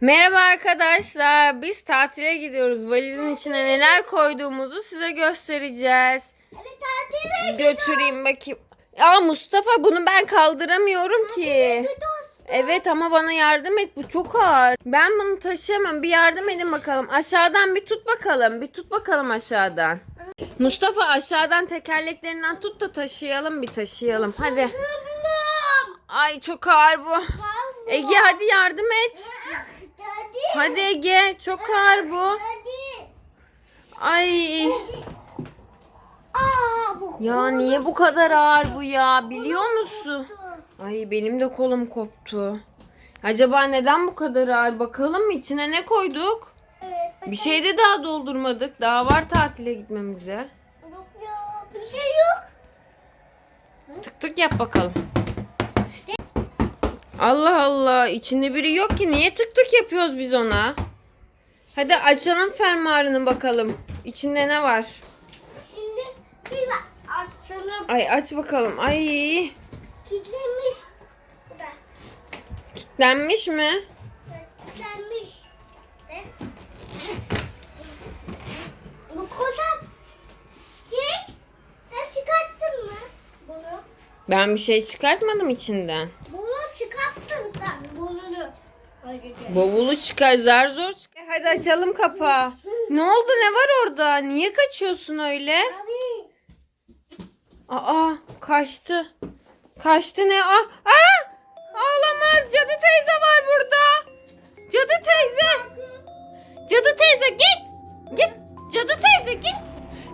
Merhaba arkadaşlar. Biz tatile gidiyoruz. Valizin içine neler koyduğumuzu size göstereceğiz. Evet tatile Götüreyim bakayım. Ya Mustafa bunu ben kaldıramıyorum ki. Evet ama bana yardım et. Bu çok ağır. Ben bunu taşıyamam. Bir yardım edin bakalım. Aşağıdan bir tut bakalım. Bir tut bakalım aşağıdan. Mustafa aşağıdan tekerleklerinden tut da taşıyalım bir taşıyalım. Hadi. Ay çok ağır bu. Ege hadi yardım et. Hadi. Ege çok ağır bu. Ay ya niye bu kadar ağır bu ya biliyor musun? Ay benim de kolum koptu. Acaba neden bu kadar ağır? Bakalım mı içine ne koyduk? Evet. Bir şey de daha doldurmadık. Daha var tatile gitmemize. Yok ya bir şey yok. Tık tık yap bakalım. Allah Allah içinde biri yok ki niye tık tık yapıyoruz biz ona? Hadi açalım fermuarını bakalım. İçinde ne var? Şimdi bir. Aslında Ay aç bakalım. Ay kilitlenmiş. Kilitlenmiş mi? Kilitlenmiş. Bu kadar şey sen çıkarttın mı bunu? Ben bir şey çıkartmadım içinden. Bunu çıkarttın sen bunu. Hadi. Bavulu çıkar zar zor çıkar. Hadi açalım kapağı. Ne oldu ne var orada? Niye kaçıyorsun öyle? Aa kaçtı. Kaçtı ne? Aa, aa! Ağlamaz. Cadı teyze var burada. Cadı teyze. Cadı teyze git. Git. Cadı teyze git.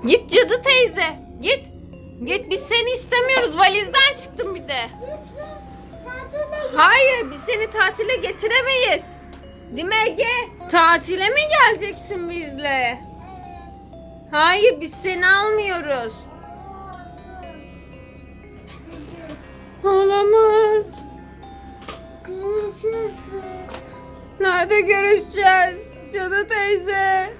Git cadı teyze. Git. Git biz seni istemiyoruz. Valizden çıktın bir de. Lütfen tatile Hayır biz seni tatile getiremeyiz. Değil mi Ege? Tatile mi geleceksin bizle? Hayır biz seni almıyoruz. Olamaz. Görüşürüz. Nerede görüşeceğiz? Cadı teyze.